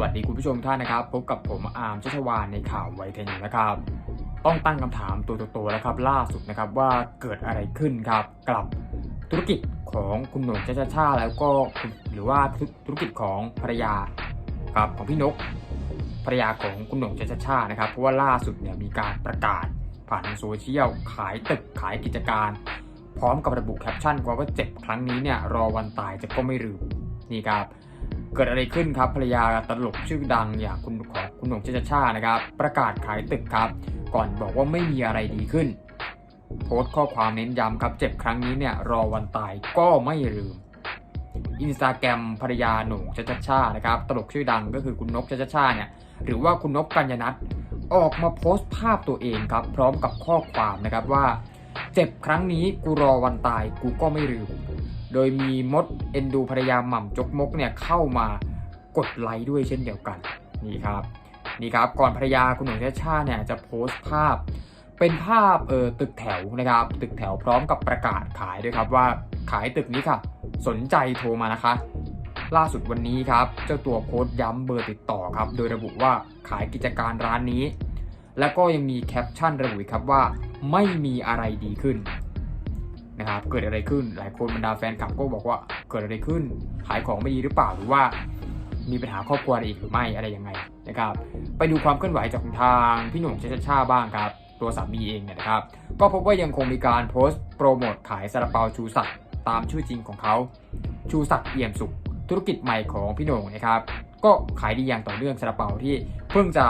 วัสดีคุณผู้ชมท่านนะครับ พบกับผมอาร์มชัชวานในข่าวไวเทนนะครับ ต้องตั้งคำถามตัวโตๆแล้วครับ ล่าสุดนะครับว่าเกิดอะไรขึ้นครับกับธุรกิจของคุณหนุ่มชาชาชาแล้วก็หรือว่าธุรกิจของภรรยาครับของพี่นกภรรยาของคุณหนุ่มชาชาชานะครับเพราะว่าล่าสุดเนี่ยมีการประกาศผ่านทางโซเชียลขายตึกขายกิจการ พร้อมกับระบุแคปชั่นว่าเจ็บครั้งนี้เนี่ยรอวันตายจะก็ไม่ลืมนี่ครับ เกิดอะไรขึ้นครับภรรยาตลกชื่อดังอย่างคุณของคุณหนุ่มเชษชานะครับ ประกาศขายตึกครับ ก่อนบอกว่าไม่มีอะไรดีขึ้น โพสต์ข้อความเน้นย้ำครับ เจ็บครั้งนี้เนี่ยรอวันตายก็ไม่ลืมอินสตาแกรมภรรยาหนุ่มเชษชานะครับ ตลกชื่อดังก็คือคุณนกเชษชาเนี่ยหรือว่าคุณนกกัญญนัทออกมาโพสต์ภาพตัวเองครับ พร้อมกับข้อความนะครับว่า เจ็บครั้งนี้กูรอวันตายกูก็ไม่ลืม โดยมีมดเอนดูภรรยาหม่ำจกมกเนี่ยเข้ามากดไลค์ด้วยเช่นเดียวกันนี่ครับนี่ครับก่อนภรรยาคุณหนุ่มชาชาเนี่ยจะโพสต์ภาพ เป็นภาพเออตึกแถวนะครับ ตึกแถวพร้อมกับประกาศขายด้วยครับว่าขายตึกนี้ค่ะ สนใจโทรมานะคะ ล่าสุดวันนี้ครับ เจ้าตัวโพสต์ย้ำเบอร์ติดต่อครับ โดยระบุว่าขายกิจการร้านนี้ แล้วก็ยังมีแคปชั่นระบุครับว่าไม่มีอะไรดีขึ้น นะครับ เกิดอะไรขึ้น หลายคนบรรดาแฟนคลับก็บอกว่าเกิดอะไรขึ้น ขายของไม่ดีหรือเปล่า หรือว่ามีปัญหาครอบครัวอะไรอีกหรือไม่อะไรยังไงนะครับ ไปดูความเคลื่อนไหวจากทางพี่หนุ่มชาชาชาบ้างครับ ตัวสามีเองเนี่ยนะครับ ก็พบว่ายังคงมีการโพสต์โปรโมทขายซาลาเปาชูศักดิ์ตามชื่อจริงของเขา ชูศักดิ์เอี่ยมสุข ธุรกิจใหม่ของพี่หนุ่งนะครับ ก็ขายดีอย่างต่อเนื่องซาลาเปาที่เพิ่งจะ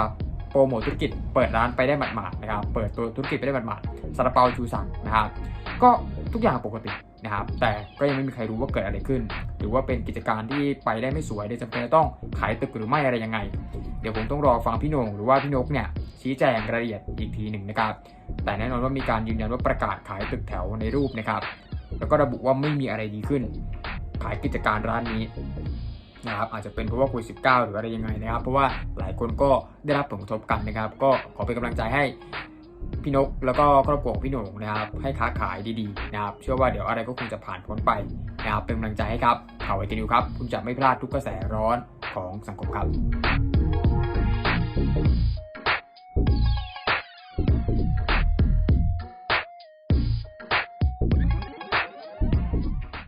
โปรโมทธุรกิจเปิดร้านไปได้หมาดๆนะครับ เปิดตัวธุรกิจไปได้หมาดๆซาลาเปาชูศักดิ์นะครับ ก็ทุกอย่างปกตินะครับ แต่ก็ยังไม่มีใครรู้ว่าเกิดอะไรขึ้น หรือว่าเป็นกิจการที่ไปได้ไม่สวยเดี๋ยวจำเป็นต้องขายตึกหรือไม่อะไรยังไง เดี๋ยวผมต้องรอฟังพี่นงหรือว่าพี่นกเนี่ยชี้แจงรายละเอียดอีกทีหนึ่งนะครับ แต่แน่นอนว่ามีการยืนยันว่าประกาศขายตึกแถวในรูปนะครับ แล้วก็ระบุว่าไม่มีอะไรดีขึ้น ขายกิจการร้านนี้ นะครับอาจจะเป็นเพราะว่าโควิดสิหรืออะไรยังไงนะครับ เพราะว่าหลายคนก็ได้รับผลกระทบกันนะครับ ก็ขอเป็นกำลังใจให้พี่นกแล้วก็ครอบครัวของพี่หน่งนะครับ ให้ค้าขายดีๆนะครับ เชื่อว่าเดี๋ยวอะไรก็คงจะผ่านพ้นไปนะครับเป็นกำลังใจให้ครับข่าวไอทีนิวครับ คุณจะไม่พลาดทุกกระแสร้อนของสังคมครับ